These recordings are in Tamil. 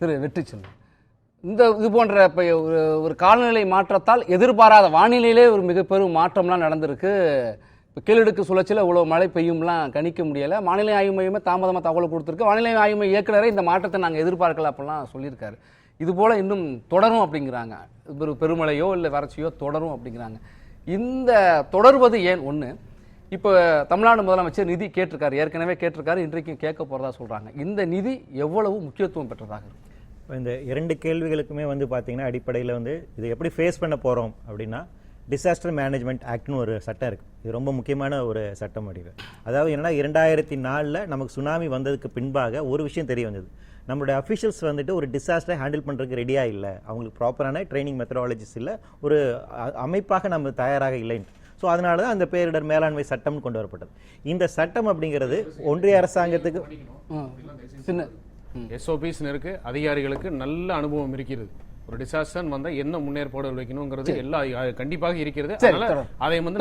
திரு வெற்றி செல்வன் இந்த இது போன்ற இப்போ ஒரு ஒரு காலநிலை மாற்றத்தால் எதிர்பாராத வானிலையிலே ஒரு மிக பெரும் மாற்றம்லாம் நடந்திருக்கு. இப்போ கீழடுக்கு சுழற்சியில் இவ்வளோ மழை பெய்யும்லாம் கணிக்க முடியலை. வானிலை ஆய்வு மையமே தாமதமாக தகவல் கொடுத்துருக்கு. வானிலை ஆய்வு மைய இயக்குனரே இந்த மாற்றத்தை நாங்கள் எதிர்பார்க்கல அப்படிலாம் சொல்லியிருக்காரு. இது போல் இன்னும் தொடரும் அப்படிங்கிறாங்க. ஒரு பெருமழையோ இல்லை வறட்சியோ தொடரும் அப்படிங்கிறாங்க. இந்த தொடர்வது ஏன் ஒன்று இப்போ தமிழ்நாடு முதலமைச்சர் நிதி கேட்டிருக்காரு. ஏற்கனவே கேட்டிருக்காரு. இன்றைக்கும் கேட்க போகிறதா சொல்கிறாங்க இந்த நிதி எவ்வளவு முக்கியத்துவம் பெற்றதாக இருக்கும் இந்த இரண்டு கேள்விகளுக்குமே வந்து பார்த்தீங்கன்னா அடிப்படையில் வந்து இதை எப்படி ஃபேஸ் பண்ண போகிறோம் அப்படின்னா டிசாஸ்டர் மேனேஜ்மெண்ட் ஆக்ட்னு ஒரு சட்டம் இருக்குது இது ரொம்ப முக்கியமான ஒரு சட்டம் முடிவு அதாவது என்னென்னா இரண்டாயிரத்தி நாலில் நமக்கு சுனாமி வந்ததுக்கு பின்பாக ஒரு விஷயம் தெரிய வந்தது. நம்மளுடைய அஃபிஷியல்ஸ் வந்துட்டு ஒரு டிசாஸ்டரை ஹேண்டில் பண்ணுறதுக்கு ரெடியாக இல்லை. அவங்களுக்கு ப்ராப்பரான ட்ரைனிங் மெத்தடாலஜிஸ் இல்லை. ஒரு அமைப்பாக நம்ம தயாராக இல்லைன்ட்டு. ஸோ அதனால தான் அந்த பேரிடர் மேலாண்மை சட்டம் கொண்டு வரப்பட்டது. இந்த சட்டம் அப்படிங்கிறது ஒன்றிய அரசாங்கத்துக்கு சின்ன எஸ்ஓபிஸ்னு இருக்கு அதிகாரிகளுக்கு நல்ல அனுபவம் இருக்கிறது. ஒரு டிசாஸ்டர் வந்தா என்ன முன்னேற்பாடு வைக்கணுங்கிறது எல்லா கண்டிப்பாக இருக்கிறது. அதை வந்து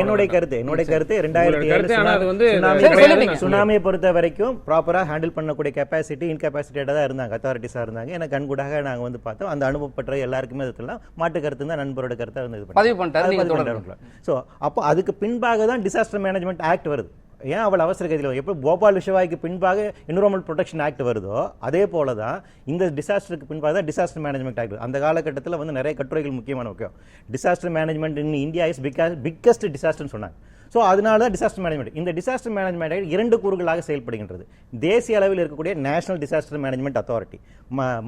என்னுடைய கருத்து. என்னுடைய கருத்து ரெண்டாயிரத்தி உங்களுடைய கருத்து, ஆனா அது வந்து சரி, சொல்லிட்டீங்க. சுனாமியை பொறுத்த வரைக்கும் ப்ராப்பரா ஹேண்டில் பண்ணக்கூடிய கெப்பாசிட்டி இன்கெப்பாசிட்டியோட தான் இருந்தாங்க. அத்தாரிட்டிஸா இருந்தாங்க. எனக்கு கண்கூடாக நாங்க வந்து பார்த்தோம். அந்த அனுபவப்பட்ட எல்லாருக்குமே இதெல்லாம் மாட்டு கருத்து தான் நண்பரோட கருத்தை வந்து இது பதிவு பண்ணிட்டாரு. ஸோ அப்போ அதுக்கு பின்பாக தான் டிசாஸ்டர் மேனேஜ்மெண்ட் ஆக்ட் வருது. ஏன் அவள் அவசர கதியில் எப்படி போபால் விஷவாய்க்கு பின்பாக என்விரான்மெண்ட் ப்ரொடெக்ஷன் ஆக்ட் வருதோ அதே போல தான் இந்த டிசாஸ்டருக்கு பின்பாக தான் டிசாஸ்டர் மேனேஜ்மெண்ட் ஆக்ட் அந்த காலகட்டத்தில் வந்து நிறைய கட்டுரைகள் முக்கியமான முக்கியம். Disaster management in India is because biggest டிசாஸ்டர்னு சொன்னாங்க. ஸோ அதனால தான் டிசாஸ்டர் மேனேஜ்மெண்ட் இந்த டிசாஸ்டர் மேனேஜ்மெண்ட் இரண்டு கூறுகளாக செயல்படுகின்றது. தேசிய அளவில் இருக்கக்கூடிய நேஷனல் டிசாஸ்டர் மேனேஜ்மெண்ட் அத்தாரிட்டி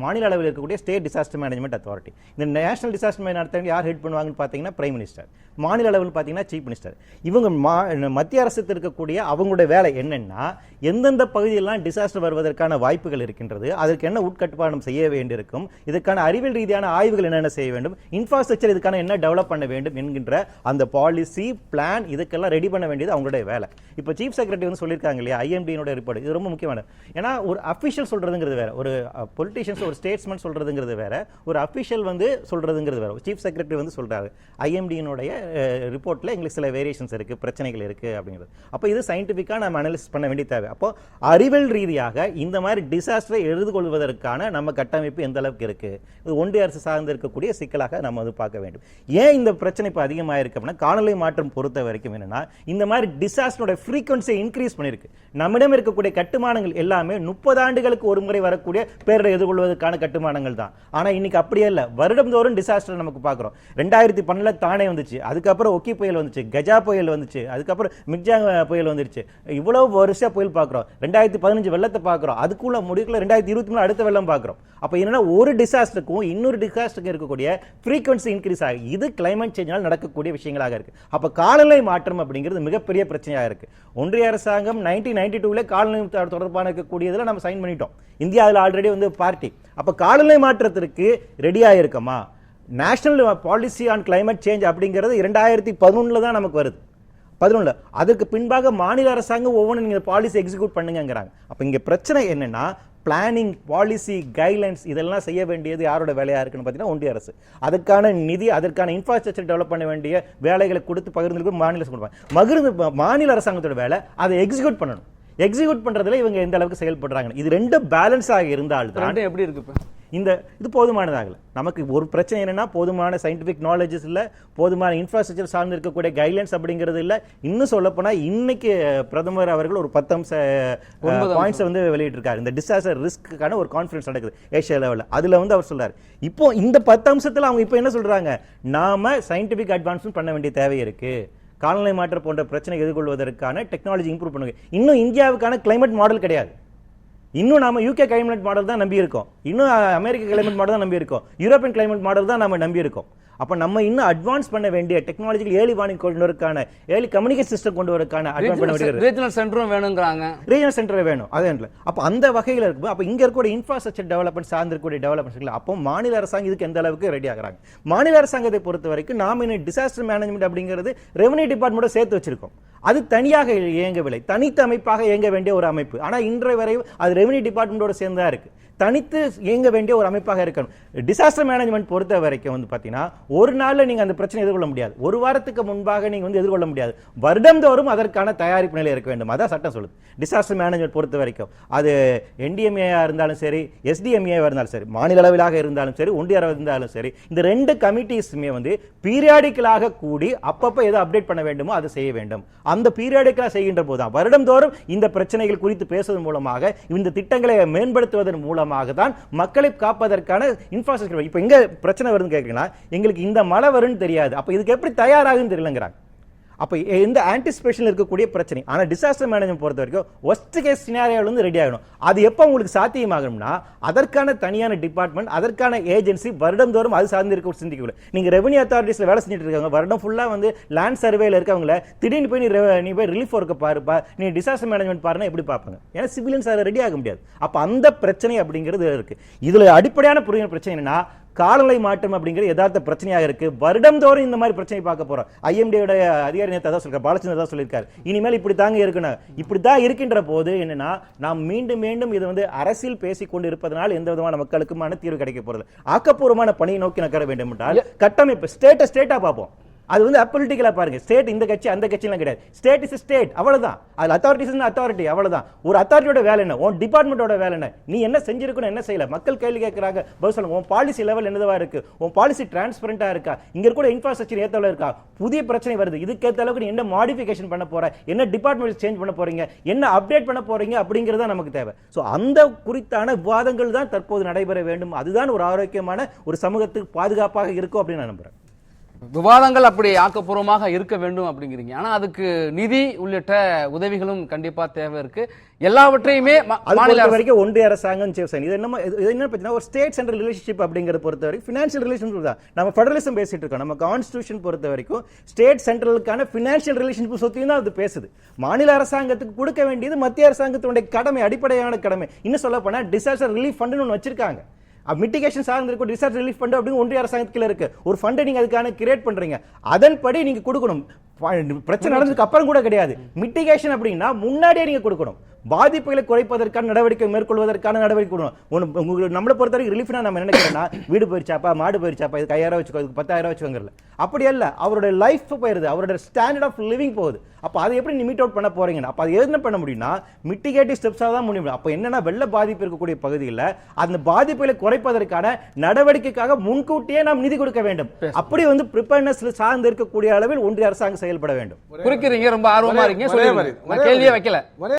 மாநில அளவில் இருக்கக்கூடிய ஸ்டேட் டிசாஸ்டர் மேனேஜ்மெண்ட் அத்தாரிட்டி இந்த நேஷனல் டிசாஸ்டர் மேனேஜ்மெண்ட் யார் ஹெட் பண்ணுவாங்கன்னு பார்த்தீங்கன்னா பிரைம் மினிஸ்டர் மாநில அளவில் பார்த்தீங்கன்னா சீஃப் மினிஸ்டர் இவங்க மா- மத்திய அரசுக்கு இருக்கக்கூடிய அவங்களுடைய வேலை என்னென்னா எந்தெந்த பகுதியெல்லாம் டிசாஸ்டர் வருவதற்கான வாய்ப்புகள் இருக்கின்றது அதற்கு என்ன உட்கட்டுப்பாடம் செய்ய வேண்டியிருக்கும் இதுக்கான அறிவியல் ரீதியான ஆய்வுகள் என்னென்ன செய்ய வேண்டும் இன்ஃப்ராஸ்ட்ரக்சர் இதுக்கான என்ன டெவலப் பண்ண வேண்டும் என்கின்ற அந்த பாலிசி பிளான் இதுக்கெல்லாம் ரெடி பண்ண வேண்டியது அவங்களுடைய வேலை. இப்போ சீஃப் செக்ரட்டரி வந்து சொல்லியிருக்காங்க இல்லையா? ஐஎம்டியினுடைய ரிப்போர்ட் இது ரொம்ப முக்கியமான ஏன்னா ஒரு அஃபிஷியல் சொல்றதுங்கிறது வேற. ஒரு பொலிட்டிஷியன்ஸ் ஒரு ஸ்டேட்ஸ்மெண்ட் சொல்றதுங்கிறது வேற. ஒரு அஃபிஷியல் வந்து சொல்றதுங்கிறது வேற. சீஃப் செக்ரட்டரி வந்து சொல்றாரு. ஐஎம்டியினுடைய ரிப்போர்ட்ல எங்களுக்கு சில வேரியேஷன்ஸ் இருக்கு பிரச்சனைகள் இருக்கு அப்படிங்கிறது. அப்போ இது சயின்டிஃபிக்காக நம்ம அனலிஸ் பண்ண வேண்டிய தேவை. அப்போ அறிவியல் ரீதியாக இந்த மாதிரி டிசாஸ்டரை எதிர்கொள்வதற்கான நம்ம கட்டமைப்பு எந்த அளவுக்கு இருக்கு? இது ஒன்றிய அரசு சார்ந்து இருக்கக்கூடிய சிக்கலாக நம்ம வந்து பார்க்க வேண்டும். ஏன் இந்த பிரச்சனை இப்போ அதிகமாக இருக்கு அப்படின்னா காலநிலை மாற்றம் பொறுத்த வரைக்கும் என்னன்னா இந்த மாதிரி டிசாஸ்டரோட ஃப்ரீக்வன்சியை இன்க்ரீஸ் பண்ணியிருக்கு நம்மிடம் இருக்கக்கூடிய கட்டுமானங்கள் எல்லாமே முப்பது ஆண்டுகளுக்கு ஒரு முறை வரக்கூடிய பேரிடர் எதிர்கொள்வதற்கான கட்டுமானங்கள் தான். ஆனால் இன்னைக்கு அப்படியே இல்லை வருடந்தோறும் டிசாஸ்டர் நமக்கு பார்க்குறோம். ரெண்டாயிரத்தி பன்னெண்டுல தானே வந்துச்சு. அதுக்கப்புறம் ஒக்கி புயல் வந்துச்சு கஜா புயல் வந்துச்சு அதுக்கப்புறம் மிக்ஜாங் புயல் வந்துருச்சு. இவ்வளவு வருஷம் புயல் பார்க்குறோம். ரெண்டாயிரத்தி பதினஞ்சு வெள்ளத்தை பார்க்குறோம். அதுக்குள்ள முடிக்கல. ரெண்டாயிரத்தி இருபத்தி மூணு அடுத்த வெள்ளம் பார்க்குறோம். அப்போ என்னன்னா ஒரு டிசாஸ்டருக்கும் இன்னொரு டிசாஸ்டருக்கு இருக்கக்கூடிய ஃப்ரீக்வன்சி இன்க்ரீஸ் ஆகும் இது கிளைமேட் சேஞ்சால் நடக்கக்கூடிய விஷயங்களாக இருக்கு. அப்போ காலநிலை மாற்றம் அப்படிங்கிறது மிகப்பெரிய பிரச்சனையாக இருக்குது ஒன்றிய அரசாங்கம் நைன்டீன் நைன்டி டூவில் காலநிலை தொடர்பான இருக்கக்கூடியதில் நம்ம சைன் பண்ணிட்டோம். இந்தியா அதில் ஆல்ரெடி வந்து பார்ட்டி அப்போ காலநிலை மாற்றத்திற்கு ரெடியாக இருக்கமா? National policy on climate change அப்படிங்கிறது இரண்டாயிரத்தி பதினொன்றில் தான் நமக்கு வருது. பதினொன்றில் அதற்கு பின்பாக மாநில அரசாங்கம் ஒவ்வொன்றும் நீங்கள் பாலிசி எக்ஸிக்யூட் பண்ணுங்கிறாங்க அப்போ இங்கே பிரச்சனை என்னென்னா பிளானிங் பாலிசி கைட்லைன்ஸ் இதெல்லாம் செய்ய வேண்டியது யாரோட வேலையாக இருக்குன்னு பார்த்தீங்கன்னா ஒன்றிய அரசு. அதுக்கான நிதி அதற்கான இன்ஃப்ராஸ்ட்ரக்சர் டெவலப் பண்ண வேண்டிய வேலைகளை கொடுத்து பகிர்ந்து மாநில அரசு கொடுப்பாங்க. மகிழ்ந்து மாநில அரசாங்கத்தோட வேலை அதை எக்ஸிக்யூட் பண்ணணும். எக்ஸிக்யூட் பண்ணுறதுல இவங்க எந்த அளவுக்கு செயல்படுறாங்க இது ரெண்டும் பேலன்ஸாக இருந்தால் எப்படி இருக்கு இப்போ இந்த இது போதுமானதாகல. நமக்கு ஒரு பிரச்சனை என்னன்னா போதுமான சயின்டிபிக் நாலேஜஸ் இல்ல போதுமான இன்ஃப்ராஸ்ட்ரக்சர் சார்ந்து இருக்கக்கூடிய கைட்லைன்ஸ் அப்படிங்கிறது இல்ல. இன்னும் சொல்ல போனா இன்னைக்கு பிரதமர் அவர்கள் ஒரு பத்து அம்ச பாயிண்ட்ஸ் வந்து வெளியிட்டிருக்காரு. இந்த டிசாஸ்டர் ரிஸ்க்கான ஒரு கான்ஃபரன்ஸ் நடக்குது ஏஷியா லெவல்ல அதுல வந்து அவர் சொல்றாரு. இப்போ இந்த பத்து அம்சத்துல அவங்க இப்போ என்ன சொல்றாங்க? நாம சயின்டிபிக் அட்வான்ஸ்மெண்ட் பண்ண வேண்டிய தேவை இருக்கு. காலநிலை மாற்றம் போன்ற பிரச்சனை எதிர்கொள்வதற்கான டெக்னாலஜி இம்ப்ரூவ் பண்ணுங்க. இன்னும் இந்தியாவுக்கான கிளைமேட் மாடல் கிடையாது. இன்னும் நாம யூகே கிளைமேட் மாடல் தான் நம்பி இருக்கோம் இன்னும் அமெரிக்க கிளைமேட் மாடல் தான் நம்பி இருக்கோம் யூரோப்பியன் கிளைமேட் மாடல் தான் நம்ம நம்பி இருக்கோம் அப்ப நம்ம இன்னும் அட்வான்ஸ் பண்ண வேண்டிய டெக்னாலஜிக்கல் ஏர்லி வார்னிங் கொண்டு வரக்கான ஏர்லி கம்யூனிகேஷன் சிஸ்டம் கொண்டு வரக்கான அட்வான்ஸ் பண்ண வேண்டியது ரீஜனல் சென்டரும் வேணுங்கிறாங்க. ரீஜனல் சென்டர் வேணும். அது இல்லை அப்போ அந்த வகையில் இருக்கும் அப்போ இங்க இருக்கக்கூடிய இன்ஃப்ராஸ்ட்ரக்சர் டெவலப்மெண்ட் சார்ந்து இருக்கக்கூடிய டெவலப்மெண்ட் அப்போ மாநில அரசாங்கம் இதுக்கு எந்த அளவுக்கு ரெடி ஆகுறாங்க? மாநில அரசாங்கத்தை பொறுத்த வரைக்கும் நாம இன்னும் டிசாஸ்டர் மேனேஜ்மெண்ட் அப்படிங்கிறது ரெவன்யூ டிபார்ட்மெண்ட்டோட சேர்த்து வச்சிருக்கோம். அது தனியாக இயங்கவில்லை. தனித்த அமைப்பாக இயங்க வேண்டிய ஒரு அமைப்பு. ஆனால் இன்றைய வரை அது ரெவன்யூ டிபார்ட்மெண்ட்டோட சேர்ந்தா இருக்குது தனித்து இயங்க வேண்டிய ஒரு அமைப்பாக இருக்கணும். டிசாஸ்டர் மேனேஜ்மெண்ட் பொறுத்த வரைக்கும் வந்து பார்த்தீங்கன்னா ஒரு நாளில் நீங்கள் அந்த பிரச்சனை எதிர்கொள்ள முடியாது. ஒரு வாரத்துக்கு முன்பாக நீங்கள் வந்து எதிர்கொள்ள முடியாது. வருடந்தோறும் அதற்கான தயாரிப்பு நிலை இருக்க வேண்டும். அதான் சட்டம் சொல்லுது. டிசாஸ்டர் மேனேஜ்மெண்ட் பொறுத்த வரைக்கும் அது என்டிஎம்ஏயாக இருந்தாலும் சரி எஸ்டிஎம்ஏவாக இருந்தாலும் சரி மாநில அளவிலாக இருந்தாலும் சரி ஒன்றிய அளவில் இருந்தாலும் சரி இந்த ரெண்டு கமிட்டிஸுமே வந்து பீரியாடிக்கலாக கூடி அப்பப்போ எதை அப்டேட் பண்ண வேண்டுமோ அதை செய்ய வேண்டும். அந்த பீரியாடிக்கலாக செய்கின்ற போது தான் வருடந்தோறும் இந்த பிரச்சனைகள் குறித்து பேசுவதன் மூலமாக இந்த திட்டங்களை மேம்படுத்துவதன் மூலம் மூலமாக தான் மக்களை காப்பதற்கான இன்ஃப்ராஸ்ட்ரக்சர் இப்போ எங்க பிரச்சனை வருதுன்னு கேட்குறீங்கன்னா எங்களுக்கு இந்த மழை வரும்னு தெரியாது. அப்போ இதுக்கு எப்படி தயாராகுன்னு தெரியலங்கிறாங்க. அப்போ எந்த ஆன்டிசிபேஷன் இருக்கக்கூடிய பிரச்சனை? ஆனால் டிசாஸ்டர் மேனேஜ்மெண்ட் பொறுத்த வரைக்கும் ஒஸ்ட் கேஸ் சினாரியாவில் வந்து ரெடி ஆகணும். அது எப்போ உங்களுக்கு சாத்தியமாகணும்னா அதற்கான தனியான டிபார்ட்மெண்ட் அதற்கான ஏஜென்சி வருடந்தோறும் அது சார்ந்து இருக்க சிந்திக்கக்கூட நீங்கள் ரெவன்யூ அத்தாரிட்டிஸில் வேலை செஞ்சுட்டு இருக்காங்க வருடம் ஃபுல்லாக வந்து லேண்ட் சர்வேல இருக்கவங்கள திடீர்னு போய் நீ நீ போய் ரிலீஃப் ஒர்க்கை பாருப்பா நீ டிசாஸ்டர் மேனேஜ்மெண்ட் பாருன்னா எப்படி பார்ப்பாங்க? ஏன்னா சிவிலியன்ஸ் அதில் ரெடி ஆக முடியாது. அப்போ அந்த பிரச்சனை அப்படிங்கிறது இருக்குது இதில் அடிப்படையான புரியும் பிரச்சனை என்னன்னா காலநிலை மாற்றம் அப்படிங்கிறது யதார்த்த பிரச்சனையாக இருக்கு. வருடந்தோறும் இந்த மாதிரி பிரச்சனை பார்க்க போறோம். ஐஎம்டியோட அதிகாரி நேத்து அதான் சொல்லிருக்காரு பாலச்சந்திரன் தான் சொல்லியிருக்காரு. இனிமேல் இப்படி தாங்க இருக்கணும். இப்படி தான் இருக்கின்ற போது என்னன்னா நாம் மீண்டும் மீண்டும் இது வந்து அரசியல் பேசிக்கொண்டு இருப்பதனால் எந்த விதமான மக்களுக்குமான தீர்வு கிடைக்க போறது ஆக்கப்பூர்வமான பணியை நோக்கி நகர வேண்டும் என்றால் கட்டமைப்பு ஸ்டேட்டை ஸ்டேட்டா பார்ப்போம். அது வந்து அப்பொலிட்டிக்கலா பாருங்க. ஸ்டேட் இந்த கட்சி அந்த கட்சிலாம் கிடையாது. ஸ்டேட் இஸ் ஸ்டேட் அவ்வளோதான் அதில் அத்தாரிட்டிஸ் அத்தாரிட்டி அவ்வளோதான் ஒரு அத்தாரிட்டியோட வேலை என்ன? உன் டிபார்ட்மெண்டோட வேலை என்ன? நீ என்ன செஞ்சிருக்கணும் என்ன செய்யல? மக்கள் கேள்வி கேட்குறாங்க. பதில் சொல்லுங்க. உன் பாலிசி லெவல் என்னதா இருக்கு? உன் பாலிசி டிரான்ஸ்பரண்டாக இருக்கா? இங்கே கூட இன்ஃப்ராஸ்ட்ரக்சர் ஏத்தவள இருக்கா? புதிய பிரச்சனை வருது. இதுக்கேத்த அளவுக்கு நீ என்ன மாடிஃபிகேஷன் பண்ண போற? என்ன டிபார்ட்மெண்ட் சேஞ்ச் பண்ண போறீங்க? என்ன அப்டேட் பண்ண போறீங்க? அப்படிங்கிறது தான் நமக்கு தேவை. ஸோ அந்த குறித்தான விவாதங்கள் தான் தற்போது நடைபெற வேண்டும். அதுதான் ஒரு ஆரோக்கியமான ஒரு சமூகத்துக்கு பாதுகாப்பாக இருக்கும் அப்படின்னு நான் நம்புறேன். விவாதங்கள் அப்படி ஆக்கப்பூர்வமாக இருக்க வேண்டும் அப்படிங்கிறீங்க. ஆனா அதுக்கு நிதி உள்ளிட்ட உதவிகளும் கண்டிப்பா தேவை இருக்கு. எல்லாவற்றையுமே மாநில வரைக்கும் ஒன்றிய அரசாங்கம் secretary. இது என்ன இது என்ன பிரச்சனை ஒரு ஸ்டேட் சென்ட்ரல் ரிலேஷன்ஷிப் அப்படிங்கறத பொறுத்த வரைக்கும் ஃபினான்ஷியல் ரிலேஷன்ஷிப் தான். நம்ம ஃபெடரலிசம் பேசிட்டு இருக்கோம். நம்ம கான்ஸ்டியூஷன் பொறுத்த வரைக்கும் ஸ்டேட் சென்ட்ரலுக்கான ஃபினான்ஷியல் ரிலேஷன்ஷிப் சொத்தையும் தான் அது பேசுது. மாநில அரசாங்கத்துக்கு கொடுக்க வேண்டியது மத்திய அரசாங்கத்தினுடைய கடமை அடிப்படையான கடமை. இன்னும் சொல்ல போனா டிசாஸ்டர் ரிலீஃப் ஃபண்ட் ஒன்று வச்சிருக்காங்க. மிட்டிகேஷன் சார்ந்து இருக்கும் டிசாஸ்டர் ரிலீஃப் ஃபண்ட் அப்படின்னு ஒன்றிய அரசாங்கத்தில் இருக்கு. ஒரு ஃபண்டை நீங்க அதுக்கான கிரியேட் பண்றீங்க. அதன்படி நீங்க கொடுக்கணும். பிரச்சனை நடந்ததுக்கு அப்புறம் கூட கிடையாது. மிட்டிகேஷன் அப்படின்னா முன்னாடியே நீங்க கொடுக்கணும். பாதிப்புகளை குறைப்பதற்கான நடவடிக்கை மேற்கொள்வதற்கான நடவடிக்கை கொடுக்கணும். உங்களுக்கு நம்மளை பொறுத்த வரைக்கும் ரிலீஃப்னா நம்ம என்ன நினைக்கிறோம்னா வீடு போயிருச்சாப்பா மாடு போயிருச்சாப்பா இதுக்கு ஐயாயிரம் வச்சுக்கோ இதுக்கு பத்தாயிரம் வச்சுக்கோங்கல அப்படி அல்ல அவருடைய லைஃப் போயிருது அவரோட ஸ்டாண்டர்ட் ஆஃப் லிவிங் போகுது. அப்ப அதை எப்படி நிமிட் அவுட் பண்ண போறீங்கன்னா அப்ப அது என்ன பண்ண முடியும்னா மிட்டிகேட்டிவ் ஸ்டெப்ஸாக தான் முடியும் அப்ப என்னன்னா வெள்ள பாதிப்பு இருக்கக்கூடிய பகுதியில் அந்த பாதிப்புகளை குறைப்பதற்கான நடவடிக்கைக்காக முன்கூட்டியே நாம் நிதி கொடுக்க வேண்டும். அப்படி வந்து ப்ரிப்பேர்னஸ் சார்ந்து இருக்கக்கூடிய அளவில் ஒன்றிய அரசாங்கம் செயல்பட வேண்டும். குறிக்கிறீங்க ரொம்ப ஆர்வமா இருக்கீங்க கேள்வியே. வைக்கல. ஒரே